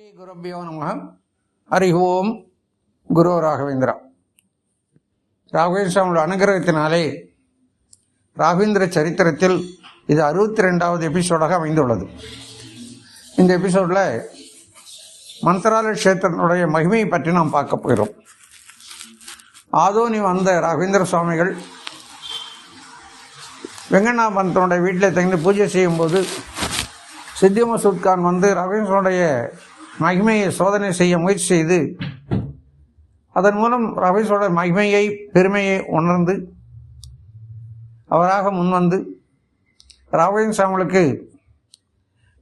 ஸ்ரீ குருபியோ நம ஹரி ஓம் குரு ராகவேந்திரா. ராகவேந்திர சுவாமியோட அனுகிரகத்தினாலே ராகவேந்திர சரித்திரத்தில் இது அறுபத்தி ரெண்டாவது எபிசோடாக அமைந்துள்ளது. இந்த எபிசோடில் மந்திராலய கஷேத்திரத்தினுடைய மகிமையை பற்றி நாம் பார்க்க போகிறோம். ஆதோனி வந்த ராகவேந்திர சுவாமிகள் வெங்கண்ணாபந்தனுடைய வீட்டில் தங்கி பூஜை செய்யும்போது சித்தி மசூத் வந்து ரவீந்திரனுடைய மகிமையை சோதனை செய்ய முயற்சி செய்து அதன் மூலம் ரவீந்திரனுடைய மகிமையை பெருமையை உணர்ந்து அவராக முன்வந்து ராகவேந்திர சாமிகளுக்கு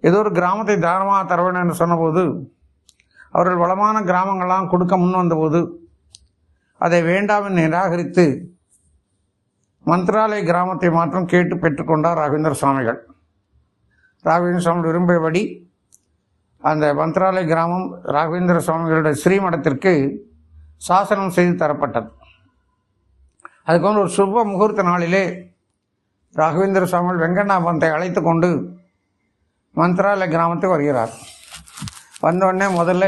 ஏதோ ஒரு கிராமத்தை தானமாக தரவேன் என்று சொன்னபோது அவர்கள் வளமான கிராமங்கள்லாம் கொடுக்க முன் வந்தபோது அதை வேண்டாம் என்று நிராகரித்து மந்திராலய கிராமத்தை மாற்றம் கேட்டு பெற்றுக்கொண்டார் ராகவேந்திர சுவாமிகள் ராகவேந்திர சுவாமி விரும்பியபடி அந்த மந்த்ராலய கிராமம் ராகவேந்திர சுவாமிகளுடைய ஸ்ரீமடத்திற்கு சாசனம் செய்து தரப்பட்டது. அதுக்கு வந்து ஒரு சுப முகூர்த்த நாளிலே ராகவேந்திர சுவாமிகள் வெங்கண்ணாபந்தை அழைத்து கொண்டு மந்த்ராலய கிராமத்துக்கு வருகிறார். வந்தோடனே முதல்ல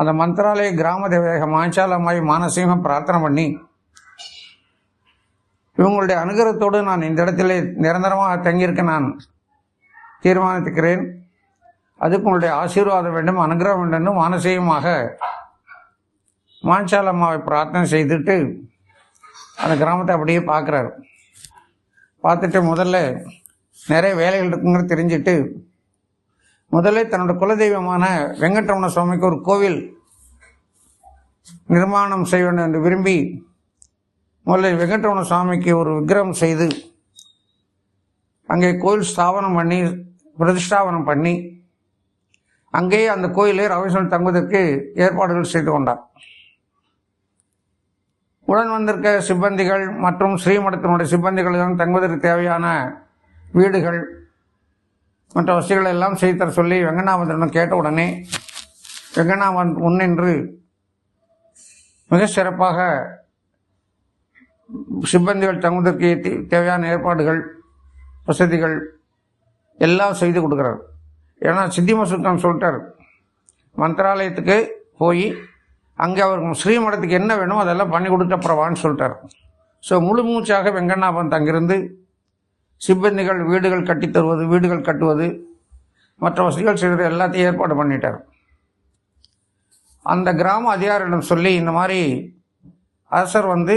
அந்த மந்த்ராலய கிராம தேவதேக மாஞ்சாலமாய் மானசீகம் பிரார்த்தனை பண்ணி இவங்களுடைய அனுகிரகத்தோடு நான் இந்த இடத்திலே நிரந்தரமாக தங்கியிருக்க நான் தீர்மானித்துக்கிறேன். அதுக்கு உங்களுடைய ஆசீர்வாதம் வேண்டும் அனுகிரகம் வேண்டும் மானசீகமாக மாஞ்சாலம்மாவை பிரார்த்தனை செய்துட்டு அந்த கிராமத்தை அப்படியே பார்க்குறாரு. பார்த்துட்டு முதல்ல நிறைய வேலைகள் இருக்குங்கிறது தெரிஞ்சுட்டு முதல்ல தன்னோட குலதெய்வமான வெங்கட்ரமண சுவாமிக்கு ஒரு கோவில் நிர்மாணம் செய்ய வேண்டும் என்று விரும்பி முதல்ல வெங்கட்ரமண சுவாமிக்கு ஒரு விக்கிரகம் செய்து அங்கே கோயில் ஸ்தாபனம் பண்ணி பிரதிஷ்டாபனம் பண்ணி அங்கேயே அந்த கோயிலே ரவிசன் தங்குவதற்கு ஏற்பாடுகள் செய்து கொண்டார். உடன் வந்திருக்க சிப்பந்திகள் மற்றும் ஸ்ரீமடத்தினுடைய சிப்பந்திகளுடன் தங்குவதற்கு தேவையான வீடுகள் மற்ற வசதிகள் எல்லாம் செய்து தர சொல்லி வெங்கண்ணாபந்திரம் கேட்ட உடனே வெங்கண்ணாபந்த் முன்னின்று மிக சிறப்பாக சிப்பந்திகள் தங்குவதற்கு தேவையான ஏற்பாடுகள் வசதிகள் எல்லாம் செய்து கொடுக்கிறார். ஏன்னா சித்திம மசூத்தான் சொல்லிட்டார். மந்திராலயத்துக்கு போய் அங்கே அவருக்கு ஸ்ரீமடத்துக்கு என்ன வேணுமோ அதெல்லாம் பண்ணி கொடுத்த அப்புறவான்னு சொல்லிட்டார். ஸோ முழு மூச்சாக வெங்கண்ணாபன் தங்கிருந்து சிப்பந்திகள் வீடுகள் கட்டி தருவது வீடுகள் கட்டுவது மற்ற வசதிகள் செய்வது எல்லாத்தையும் ஏற்பாடு பண்ணிட்டார். அந்த கிராம அதிகாரிடம் சொல்லி இந்த மாதிரி அரசர் வந்து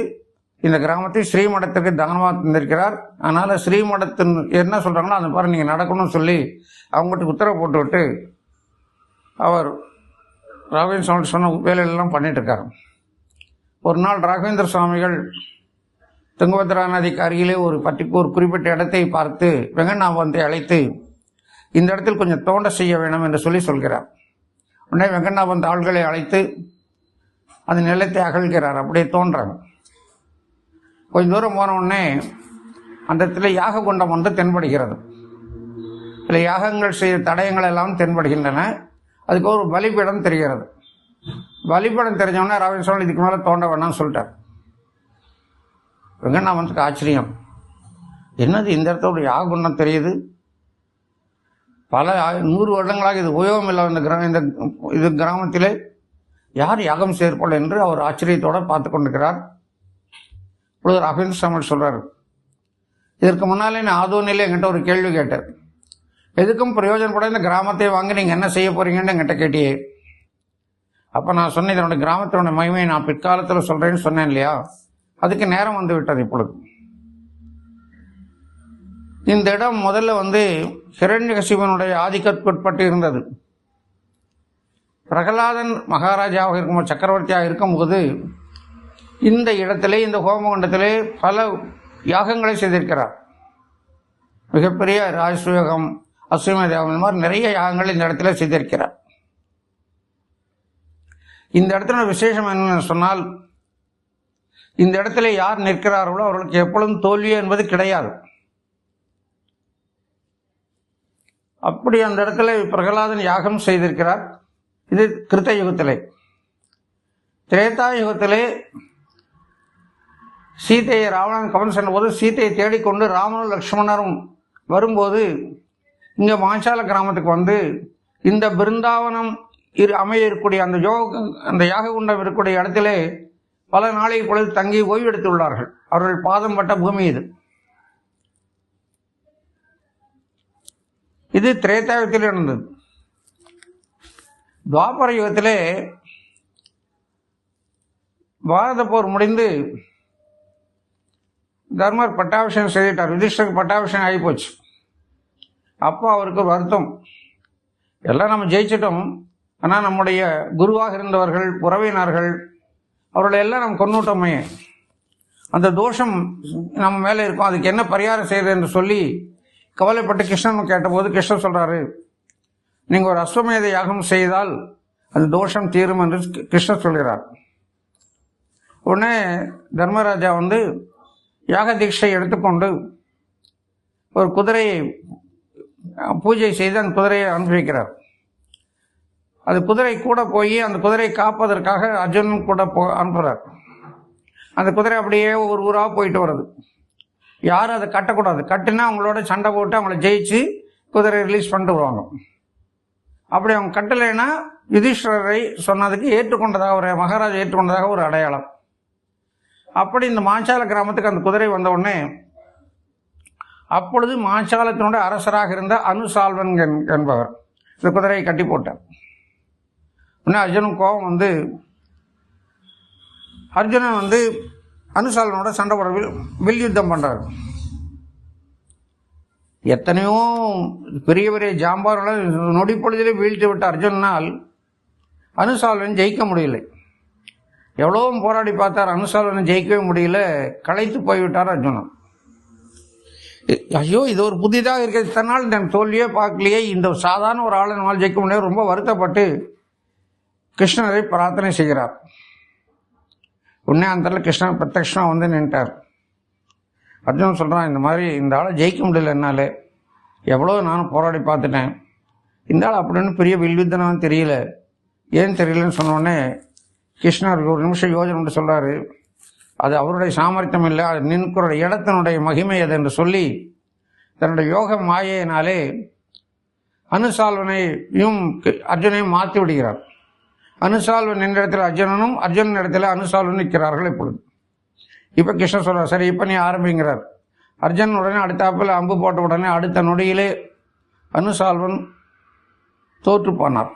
இந்த கிராமத்தை ஸ்ரீமடத்துக்கு தானமாக தந்திருக்கிறார். அதனால் ஸ்ரீமடத்தின் என்ன சொல்கிறாங்களோ அந்த பாரு நீங்கள் நடக்கணும்னு சொல்லி அவங்ககிட்ட உத்தரவு போட்டுவிட்டு அவர் ராகவேந்திர சுவாமி சொன்ன வேலையெல்லாம் பண்ணிட்டுருக்காரு. ஒரு நாள் ராகவேந்திர சுவாமிகள் துங்கபத்ரா நதிக்கு அருகிலே ஒரு பட்டி ஒரு குறிப்பிட்ட இடத்தை பார்த்து வெங்கண்ணாபந்தை அழைத்து இந்த இடத்தில் கொஞ்சம் தோண்ட செய்ய வேணும் என்று சொல்லி சொல்கிறார். உடனே வெங்கண்ணாபந்த் ஆள்களை அழைத்து அந்த நிலத்தை அகழ்கிறார். அப்படியே தோன்றாங்க கொஞ்ச தூரம் போன உடனே அந்த இடத்துல யாக குண்டம் வந்து தென்படுகிறது. இதில் யாகங்கள் செய்த தடயங்கள் எல்லாம் தென்படுகின்றன. அதுக்கு ஒரு பலிபீடம் தெரிகிறது. பலிபீடம் தெரிஞ்சவொடனே ராவின் சோழன் இதுக்கு மேலே தோண்ட வேணாம்னு சொல்லிட்டார். வெங்கண்ணாமனுக்கு ஆச்சரியம். என்னது இந்த இடத்துல ஒரு யாக குண்டம் தெரியுது? பல நூறு வருடங்களாக இது உபயோகம் இல்லை இந்த கிராம இந்த இது கிராமத்திலே யார் யாகம் செய்திருப்பாள் என்று அவர் ஆச்சரியத்தோடு பார்த்து கொண்டிருக்கிறார். இப்பொழுது ரவீந்திர சாமல் சொல்றாரு. இதற்கு முன்னாலே நான் ஆதோனிலே என்கிட்ட ஒரு கேள்வி கேட்டார் எதுக்கும் பிரயோஜனப்பட இந்த கிராமத்தை வாங்கி நீங்கள் என்ன செய்ய போறீங்கன்னு என்கிட்ட கேட்டியே. அப்போ நான் சொன்னேன் இதனுடைய கிராமத்தினுடைய மகிமையை நான் பிற்காலத்தில் சொல்கிறேன்னு சொன்னேன் இல்லையா? அதுக்கு நேரம் வந்து விட்டது இப்பொழுது. இந்த இடம் முதல்ல வந்து ஹிரண்யகசிவனுடைய ஆதிக்கத்துக்குட்பட்டு இருந்தது. பிரகலாதன் மகாராஜாவாக இருக்கும் சக்கரவர்த்தியாக இருக்கும்போது இந்த இடத்திலே இந்த ஹோமகுண்டத்திலே பல யாகங்களை செய்திருக்கிறார். மிகப்பெரிய ராஜசுயோகம் அஸ்வமேத யாகம் இந்த மாதிரி நிறைய யாகங்கள் இந்த இடத்துல செய்திருக்கிறார். இந்த இடத்துல விசேஷம் என்னன்னு சொன்னால் இந்த இடத்துல யார் நிற்கிறார்களோ அவர்களுக்கு எப்பொழுதும் தோல்வி என்பது கிடையாது. அப்படி அந்த இடத்துல பிரகலாதன் யாகம் செய்திருக்கிறார். இது கிருத்த யுகத்திலே திரேதா யுகத்திலே சீதையை ராவணன் கவனம் சென்றபோது சீதையை தேடிக்கொண்டு ராமனும் லக்ஷ்மணரும் வரும்போது இங்கே மாஞ்சால கிராமத்துக்கு வந்து இந்த பிருந்தாவனம் இரு அமைய இருக்கக்கூடிய அந்த யோக அந்த யாக குண்டம் இருக்கக்கூடிய இடத்திலே பல நாளை பொழுது தங்கி ஓய்வெடுத்து உள்ளார்கள். அவர்கள் பாதம் பட்ட பூமி இது. இது திரேதாயுகத்தில் நடந்தது. துவாபர யுகத்திலே பாரத போர் முடிந்து தர்மர் பட்டாபிஷேகம் செய்துட்டார். யுதிஷ்டருக்கு பட்டாபிஷேகம் ஆகி போச்சு அப்போ அவருக்கு வருத்தம். எல்லாம் நம்ம ஜெயிச்சிட்டோம். ஆனால் நம்முடைய குருவாக இருந்தவர்கள் உறவினர்கள் அவர்களை எல்லாம் நம்ம கொண்டுட்டோமே அந்த தோஷம் நம்ம மேலே இருக்கும். அதுக்கு என்ன பரிகாரம் செய்யுது என்று சொல்லி கவலைப்பட்டு கிருஷ்ணன் கேட்டபோது கிருஷ்ணன் சொல்கிறாரு நீங்கள் ஒரு அஸ்வமேத யாகம் செய்தால் அந்த தோஷம் தீரும் என்று கிருஷ்ணர் சொல்கிறார். உடனே தர்மராஜா வந்து யாக தீட்சை எடுத்துக்கொண்டு ஒரு குதிரையை பூஜை செய்து அந்த குதிரையை அனுப்பி வைக்கிறார் அது குதிரை கூட போய் அந்த குதிரையை காப்பதற்காக அர்ஜுனன் கூட போ அனுப்புகிறார் அந்த குதிரை அப்படியே ஒரு ஊராக போயிட்டு வருது. யாரும் அதை கட்டக்கூடாது. கட்டினா அவங்களோட சண்டை போட்டு அவங்கள ஜெயிச்சு குதிரை ரிலீஸ் பண்ணிட்டு வருவாங்க. அப்படி அவங்க கட்டலைன்னா யுதிஷ்டரை சொன்னதுக்கு ஏற்றுக்கொண்டதாக ஒரு மகாராஜா ஏற்றுக்கொண்டதாக ஒரு அடையாளம். அப்படி இந்த மாஞ்சால கிராமத்துக்கு அந்த குதிரை வந்த உடனே அப்பொழுது மாஞ்சாலத்தினுடைய அரசராக இருந்த அனுசால்வன் என்- என்பவர் இந்த குதிரையை கட்டி போட்டார். உடனே அர்ஜுனன் கோபம் வந்து அர்ஜுனன் வந்து அனுசால்வனோட சண்டை போட வில் யுத்தம் பண்ணுறார் எத்தனையோ பெரிய பெரிய ஜாம்பார்களை நொடி பொழுதிலே வீழ்த்தி விட்ட அர்ஜுனால் அனுசால்வன் ஜெயிக்க முடியலை. எவ்வளவும் போராடி பார்த்தார் அனுசால்வனை ஜெயிக்கவே முடியல களைத்து போய்விட்டார் அர்ஜுனன். ஐயோ இது ஒரு புதிதாக இருக்கிறது. தன்னால் நான் தோல்வியே பார்க்கலையே. இந்த சாதாரண ஒரு ஆளை நம்மால் ஜெயிக்க முடியாது ரொம்ப வருத்தப்பட்டு கிருஷ்ணரை பிரார்த்தனை செய்கிறார். உடனே அந்த கிருஷ்ணன் பிரத்யக்ஷமா வந்து நின்ட்டார். அர்ஜுனன் சொல்றான் இந்த மாதிரி இந்த ஆளை ஜெயிக்க முடியல என்னால. எவ்வளோ நானும் போராடி பார்த்துட்டேன். இந்த ஆள் அப்படின்னு பெரிய வில்வித்தனம் தெரியல. ஏன் தெரியலன்னு சொன்ன கிருஷ்ணர் ஒரு நிமிஷம் யோஜனை பண்ணி சொல்றாரு அது அவருடைய சாமர்த்தியம் இல்லை அது நின்குற இடத்தினுடைய மகிமை அது என்று சொல்லி தன்னுடைய யோக மாயையினாலே அனுசால்வனையும் அர்ஜுனையும் மாற்றி விடுகிறார். அனுசால்வன் என்ற இடத்துல அர்ஜுனனும் அர்ஜுனன் இடத்துல அனுசால்வன் நிற்கிறார்கள் இப்பொழுது. இப்போ கிருஷ்ணன் சொல்றார் சரி இப்போ நீ ஆரம்பிங்கிறார். அர்ஜுன் உடனே அடுத்தாப்பில் அம்பு போட்ட உடனே அடுத்த நொடியிலே அனுசால்வன் தோற்று போனார்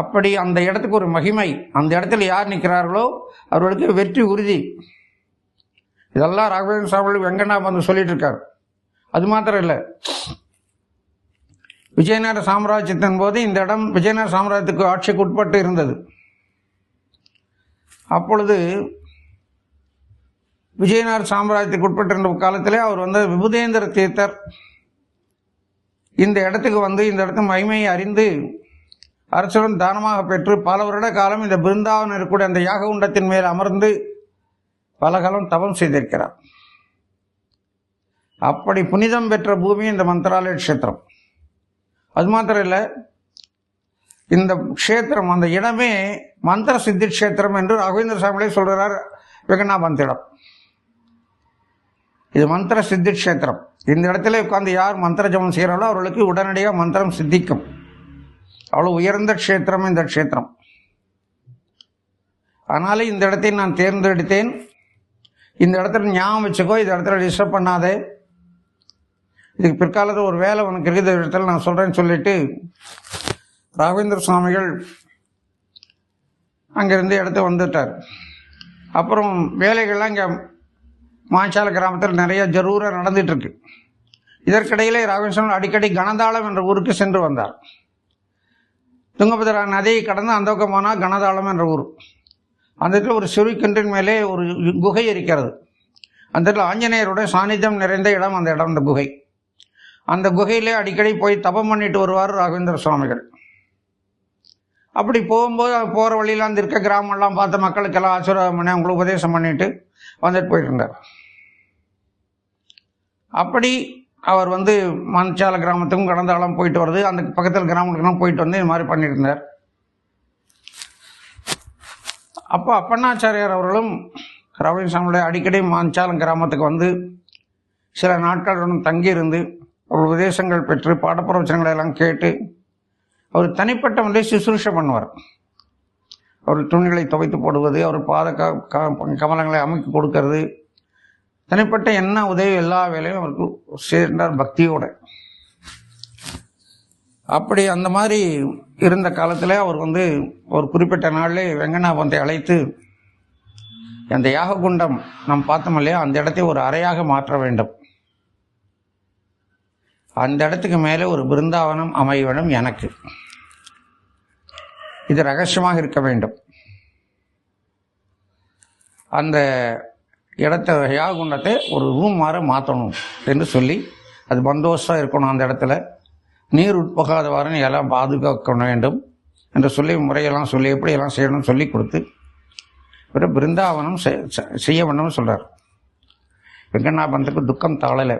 அப்படி அந்த இடத்துக்கு ஒரு மகிமை. அந்த இடத்துல யார் நிற்கிறார்களோ அவர்களுக்கு வெற்றி உறுதி. இதெல்லாம் ராகவேந்திர சாமி வெங்கண்ணா வந்து சொல்லிட்டு இருக்கார் அது மாத்திரம் இல்லை. விஜயநகர சாம்ராஜ்யத்தின் போது இந்த இடம் விஜயநகர சாம்ராஜ்யத்துக்கு ஆட்சிக்கு உட்பட்டு இருந்தது. அப்பொழுது விஜயநகர சாம்ராஜ்யத்துக்கு உட்பட்டிருந்த காலத்திலே அவர் வந்து விபுதேந்திர தீர்த்தர் இந்த இடத்துக்கு வந்து இந்த இடத்து மகிமையை அறிந்து அரசுடன் தானமாக பெற்று பல வருட காலம் இந்த பிருந்தாவனம் இருக்கக்கூடிய அந்த யாக உண்டத்தின் மேல் அமர்ந்து பல காலம் தவம் செய்திருக்கிறார். அப்படி புனிதம் பெற்ற பூமி இந்த மந்திராலய க்ஷேத்திரம். அது மாத்திரம் இல்லை இந்த க்ஷேத்திரம் அந்த இடமே மந்திர சித்தி க்ஷேத்திரம் என்று ராகவேந்திர சாமிகளே சொல்கிறார் வெங்கண்ணாபந்திடம் இது மந்திர சித்தி க்ஷேத்திரம். இந்த இடத்துல உட்காந்து யார் மந்திர ஜபம் செய்கிறாரோ அவர்களுக்கு உடனடியாக மந்திரம் சித்திக்கும். அவ்வளோ உயர்ந்த க்ஷேத்திரம் இந்த க்ஷேத்திரம். அதனால இந்த இடத்தை நான் தேர்ந்தெடுத்தேன். இந்த இடத்துல ஞாபகம் வச்சுக்கோ இந்த இடத்துல டிஸ்டர்ப் பண்ணாதே. இதுக்கு பிற்காலத்தில் ஒரு வேலை உனக்கு இருக்குது இந்த இடத்துல நான் சொல்கிறேன்னு சொல்லிட்டு ராகவேந்திர சுவாமிகள் அங்கேருந்து இடத்த வந்துட்டார். அப்புறம் வேலைகள்லாம் இங்கே மாஞ்சால கிராமத்தில் நிறைய ஜரூராக நடந்துட்டு இருக்கு. இதற்கிடையிலே ராகவேந்திர அடிக்கடி கனதாளம் என்ற ஊருக்கு சென்று வந்தார். துங்கபத்ரா நதியை கடந்து அந்த பக்கம் போனால் கனதாளம் என்ற ஊர். அந்த இடத்துல ஒரு சிறு கின்றின் மேலே ஒரு குகை இருக்கிறது. அந்த இடத்துல ஆஞ்சநேயருடைய சாநித்தியம் நிறைந்த இடம் அந்த இடம் அந்த குகை. அந்த குகையிலே அடிக்கடி போய் தபம் பண்ணிட்டு வருவார் ராகவேந்திர சுவாமிகள். அப்படி போகும்போது போகிற வழியில் அந்த இருக்க கிராமம்லாம் பார்த்த மக்களுக்கெல்லாம் ஆசீர்வாதம் பண்ணி அவங்களுக்கு உபதேசம் பண்ணிட்டு வந்துட்டு போயிட்டு இருந்தார். அப்படி அவர் வந்து மஞ்சால கிராமத்துக்கும் கடந்தாளம் போயிட்டு வருது. அந்த பக்கத்தில் கிராமத்துக்குலாம் போயிட்டு வந்து இது மாதிரி பண்ணியிருந்தார். அப்போ அப்பண்ணாச்சாரியார் அவர்களும் ரவணி சாமியுடைய அடிக்கடி மாஞ்சாலம் கிராமத்துக்கு வந்து சில நாட்களுடன் தங்கியிருந்து அவர் உபதேசங்கள் பெற்று பாடப்பிரவச்சனங்களை எல்லாம் கேட்டு அவர் தனிப்பட்ட வந்து சுசுரூஷை பண்ணுவார். அவர் துணிகளை துவைத்து போடுவது அவர் பாத க கமலங்களை அமைத்து கொடுக்கறது தனிப்பட்ட என்ன உதவி எல்லா வேலையும் அவருக்கு சேர்ந்தார் பக்தியோட. அப்படி அந்த மாதிரி இருந்த காலத்தில் அவர் வந்து ஒரு குறிப்பிட்ட நாளில் வெங்கநாபந்தை அழைத்து அந்த யாககுண்டம் நாம் பார்த்தோம் இல்லையா அந்த இடத்தை ஒரு அறையாக மாற்ற வேண்டும். அந்த இடத்துக்கு மேலே ஒரு பிருந்தாவனம் அமைய வேண்டும் எனக்கு. இது ரகசியமாக இருக்க வேண்டும். அந்த இடத்த யாக குண்டத்தை ஒரு ரூம் மாற மாற்றணும் என்று சொல்லி அது பந்தோஸ்தாக இருக்கணும் அந்த இடத்துல. நீர் உட்போகாதவாறு எல்லாம் பாதுகாக்க வேண்டும் என்று சொல்லி முறையெல்லாம் சொல்லி எப்படியெல்லாம் செய்யணும்னு சொல்லி கொடுத்து பிறகு பிருந்தாவனம் செய்- செய்ய வேண்டும்னு சொல்கிறார் வெங்கண்ணாபந்தத்துக்கு துக்கம் தாழலை.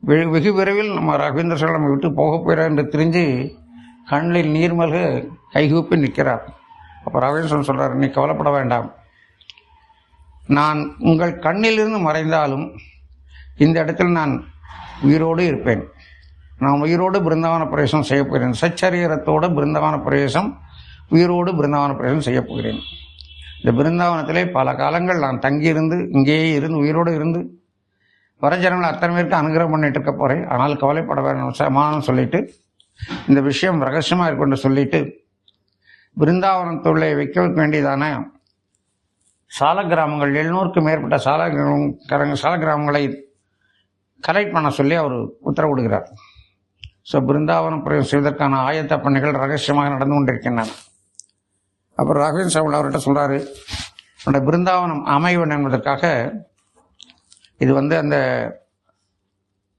வெகு வெகு விரைவில் நம்ம ரவீந்திர சோழம் விட்டு போக போகிறார் என்று தெரிஞ்சு கண்ணில் நீர்மல்க கைகூப்பி நிற்கிறார். அப்போ ரவீந்திரன் சொல்கிறார் நீ கவலைப்பட வேண்டாம். நான் உங்கள் கண்ணிலிருந்து மறைந்தாலும் இந்த இடத்தில் நான் உயிரோடு இருப்பேன். நான் உயிரோடு பிருந்தாவன பிரவேசம் செய்ய போகிறேன். சச்சரீரத்தோடு பிருந்தாவன பிரவேசம் உயிரோடு பிருந்தாவன பிரவேசம் செய்ய போகிறேன். இந்த பிருந்தாவனத்திலே பல காலங்கள் நான் தங்கியிருந்து இங்கேயே இருந்து உயிரோடு இருந்து வர ஜனங்கள் அத்தனை பேருக்கு அனுகிரகம் பண்ணிட்டு இருக்க போகிறேன் ஆனால் கவலைப்பட வேண்டாம் சமானம் சொல்லிட்டு இந்த விஷயம் ரகசியமாக இருக்குன்னு சொல்லிட்டு பிருந்தாவனத்துள்ளே வைக்க வேண்டியதான சால கிராமங்கள் எழுநூறுக்கு மேற்பட்ட சால கிராம சால கிராமங்களை கலெக்ட் பண்ண சொல்லி அவர் உத்தரவிடுகிறார் ஸோ பிருந்தாவனம் பிரயோகம் செய்வதற்கான ஆயத்த பணிகள் ரகசியமாக நடந்து கொண்டிருக்கின்றன. அப்புறம் ராகவேந்திர சாமி அவர்கிட்ட சொல்கிறாரு அந்த பிருந்தாவனம் அமைவன் என்பதற்காக இது வந்து அந்த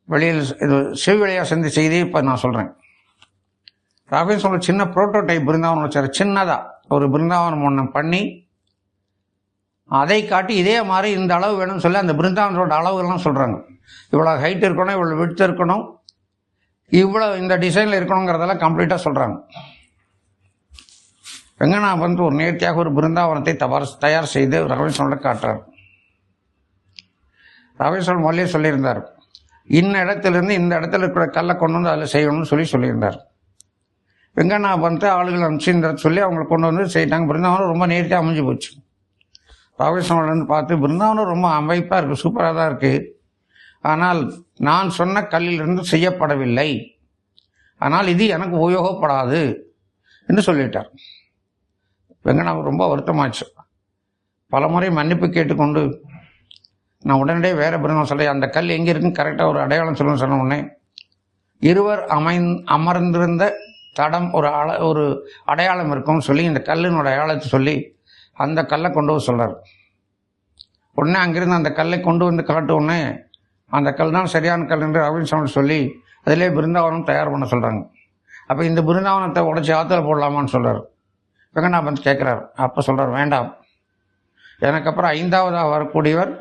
வெளியில் இது செவிவழியாக செஞ்ச செய்தி இப்போ நான் சொல்கிறேன் ராகவேந்திர சாமி சின்ன ப்ரோட்டோடைப் பிருந்தாவனம் வச்சார். சின்னதாக ஒரு பிருந்தாவனம் ஒன்று பண்ணி அதை காட்டி இதே மாதிரி இந்த அளவு வேணும்னு சொல்லி அந்த பிருந்தாவனத்தோட அளவுகள்லாம் சொல்கிறாங்க இவ்வளோ ஹைட் இருக்கணும் இவ்வளோ விட்த் இருக்கணும் இவ்வளோ இந்த டிசைனில் இருக்கணுங்கிறதெல்லாம் கம்ப்ளீட்டாக சொல்கிறாங்க வெங்கண்ணா வந்து ஒரு நேர்த்தியாக ஒரு பிருந்தாவனத்தை தவார் தயார் செய்து ரவீந்திரனோட காட்டுறார். ரவீஸ்வரன் மொழியே சொல்லியிருந்தார். இன்ன இடத்துலேருந்து இந்த இடத்துல இருக்கிற கல்லை கொண்டு வந்து அதில் செய்யணும்னு சொல்லி சொல்லியிருந்தார். வெங்கண்ணா வந்து ஆளுகள் அனுப்பிச்சுன்ற சொல்லி அவங்களை கொண்டு வந்து செய்யிட்டாங்க பிருந்தாவனம் ரொம்ப நேர்த்தியாக அமைஞ்சு போச்சு. ராமேஸ்வரம் பார்த்து பிருந்தாவனம் ரொம்ப அமைப்பாக இருக்குது சூப்பராக தான் இருக்குது ஆனால் நான் சொன்ன கல்லிலிருந்து செய்யப்படவில்லை. ஆனால் இது எனக்கு உபயோகப்படாது என்று சொல்லிட்டார். வெங்கடாவுக்கு ரொம்ப வருத்தமாச்சு. பலமுறை மன்னிப்பு கேட்டுக்கொண்டு நான் உடனடியே வேற பிருந்தம் சொல்ல அந்த கல் எங்கே இருக்குன்னு கரெக்டாக ஒரு அடையாளம் சொல்லணும்னு சொன்ன உடனே இருவர் அமை அமர்ந்திருந்த தடம் ஒரு அல ஒரு அடையாளம் இருக்கும்னு சொல்லி இந்த கல்லினோட அடையாளத்தை சொல்லி அந்த கல்லை கொண்டு வந்து சொல்கிறார் உடனே அங்கிருந்து அந்த கல்லை கொண்டு வந்து காட்ட அந்த கல் தான் சரியான கல் என்று ரவீந்திர சாமி சொல்லி அதிலே பிருந்தாவனம் தயார் பண்ண சொல்கிறாங்க அப்போ இந்த பிருந்தாவனத்தை உடச்சி ஆற்றுல போடலாமான்னு சொல்கிறார் வெங்கடாபந்த் கேட்குறாரு அப்போ சொல்கிறார் வேண்டாம். எனக்கு அப்புறம் ஐந்தாவதாக வரக்கூடியவர்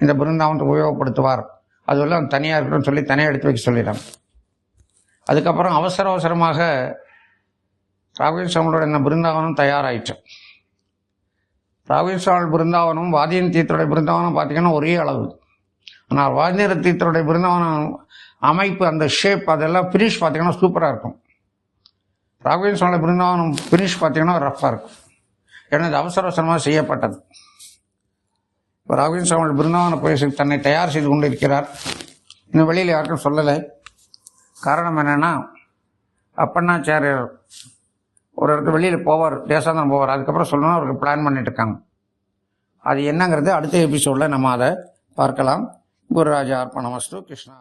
இந்த பிருந்தாவனத்தை உபயோகப்படுத்துவார். அதுவெல்லாம் தனியாக இருக்கணும்னு சொல்லி தனியாக எடுத்து வைக்க சொல்லிடுறாங்க அதுக்கப்புறம் அவசர அவசரமாக ராகவேந்திர இந்த பிருந்தாவனம் தயாராயிற்று. ராகவேந்திர பிருந்தாவனம் வாதியன் தீர்த்தருடைய பிருந்தாவனம் பார்த்தீங்கன்னா ஒரே அளவு. ஆனால் வாதியர தீர்த்தருடைய பிருந்தாவனம் அமைப்பு அந்த ஷேப் அதெல்லாம் ஃபினிஷ் பார்த்தீங்கன்னா சூப்பராக இருக்கும். ராகவேந்திர சுவாமி பிருந்தாவனம் ஃபினிஷ் பார்த்தீங்கன்னா ரஃப்பாக இருக்கும். எனது அவசர அவசரமாக செய்யப்பட்டது. இப்போ ராகவேந்திர சுவாமி பிருந்தாவன போய் தன்னை தயார் செய்து கொண்டு இருக்கிறார் இன்னும் வெளியில் யாருக்கும் சொல்லலை. காரணம் என்னென்னா அப்பண்ணாச்சாரியர் ஒரு இடத்துல வெளியில் போவார் தேசாந்தரம் போவார். அதுக்கப்புறம் சொல்லணும் அவருக்கு பிளான் பண்ணிட்டு இருக்காங்க அது என்னங்கிறது அடுத்த எபிசோடில் நம்ம அதை பார்க்கலாம். குருராஜா அர்ப்பணமஸ்து கிருஷ்ணா